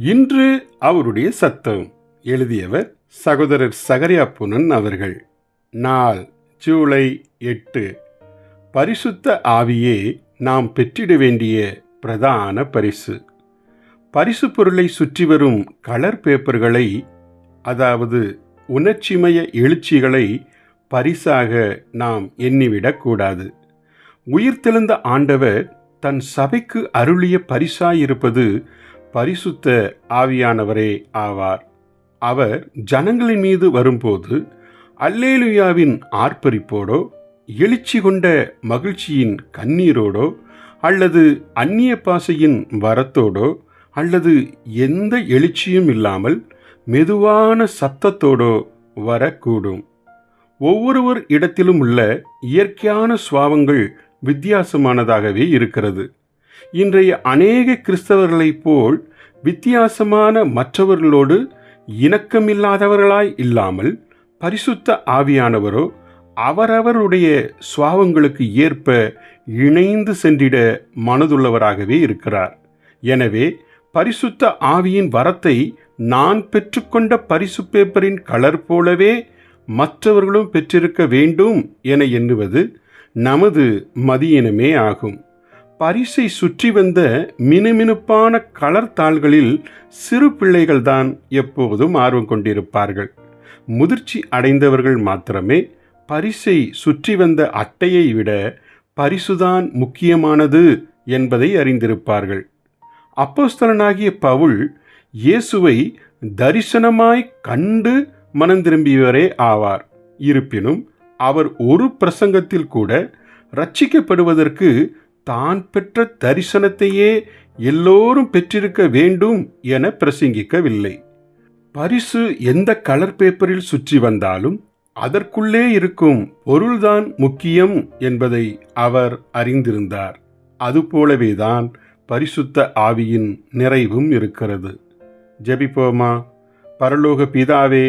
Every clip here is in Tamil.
இன்று அவருடைய சத்தம். எழுதியவர் சகோதரர் சகரியா புனன் அவர்கள். நாள் ஜூலை எட்டு. பரிசுத்த ஆவியே நாம் பெற்றிட வேண்டிய பிரதான பரிசு. பரிசு பொருளை சுற்றி வரும் கலர் பேப்பர்களை அதாவது உணர்ச்சிமய எழுச்சிகளை பரிசாக நாம் எண்ணிவிடக்கூடாது உயிர்த்தெழுந்த ஆண்டவர் தன் சபைக்கு அருளிய பரிசாயிருப்பது பரிசுத்த ஆவியானவரே ஆவார். அவர் ஜனங்களின் மீது வரும்போது அல்லேலுயாவின் ஆர்ப்பரிப்போடோ எழுச்சி கொண்ட மகிழ்ச்சியின் கண்ணீரோடோ அல்லது அந்நிய பாசையின் வரத்தோடோ அல்லது எந்த எழுச்சியும் இல்லாமல் மெதுவான சத்தத்தோடோ வரக்கூடும். ஒவ்வொருவர் இடத்திலும் உள்ள இயற்கையான சுவாவங்கள் வித்தியாசமானதாகவே இருக்கிறது. இன்றைய அநேக கிறிஸ்தவர்களைப் போல் வித்தியாசமான மற்றவர்களோடு இணக்கமில்லாதவர்களாய் இல்லாமல் பரிசுத்த ஆவியானவரோ அவரவருடைய சுவாவங்களுக்கு ஏற்ப இணைந்து சென்றிட மனதுள்ளவராகவே இருக்கிறார். எனவே பரிசுத்த ஆவியின் வரத்தை நான் பெற்றுக்கொண்ட பரிசு பேப்பரின் கலர் போலவே மற்றவர்களும் பெற்றிருக்க வேண்டும் என எண்ணுவது நமது மதியினமே ஆகும். பரிசை சுற்றி வந்த மினுமினுப்பான கலர் தாள்களில் சிறு பிள்ளைகள்தான் எப்போதும் ஆர்வம் கொண்டிருப்பார்கள். முதிர்ச்சி அடைந்தவர்கள் மாத்திரமே பரிசை சுற்றி வந்த அட்டையை விட பரிசுதான் முக்கியமானது என்பதை அறிந்திருப்பார்கள். அப்போஸ்தலனாகிய பவுல் இயேசுவை தரிசனமாய் கண்டு மனம் திரும்பியவரே ஆவார். இருப்பினும் அவர் ஒரு பிரசங்கத்தில் கூட ரட்சிக்கப்படுவதற்கு தான் பெற்ற தரிசனத்தையே எல்லோரும் பெற்றிருக்க வேண்டும் என பிரசங்கிக்கவில்லை. பரிசு எந்த கலர் பேப்பரில் சுற்றி வந்தாலும் அதற்குள்ளே இருக்கும் பொருள்தான் முக்கியம் என்பதை அவர் அறிந்திருந்தார். அதுபோலவேதான் பரிசுத்த ஆவியின் நிறைவும் இருக்கிறது. ஜெபிப்போமா? பரலோக பிதாவே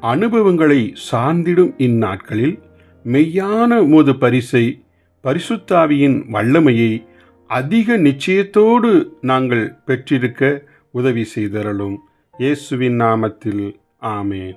அனுபவங்களை சார்ந்திடும் இந்நாட்களில் மெய்யான மோது பரிசை பரிசுத்தாவியின் வல்லமையை அதிக நிச்சயத்தோடு நாங்கள் பெற்றிருக்க உதவி செய்தரலும் இயேசுவின் நாமத்தில் ஆமேன்.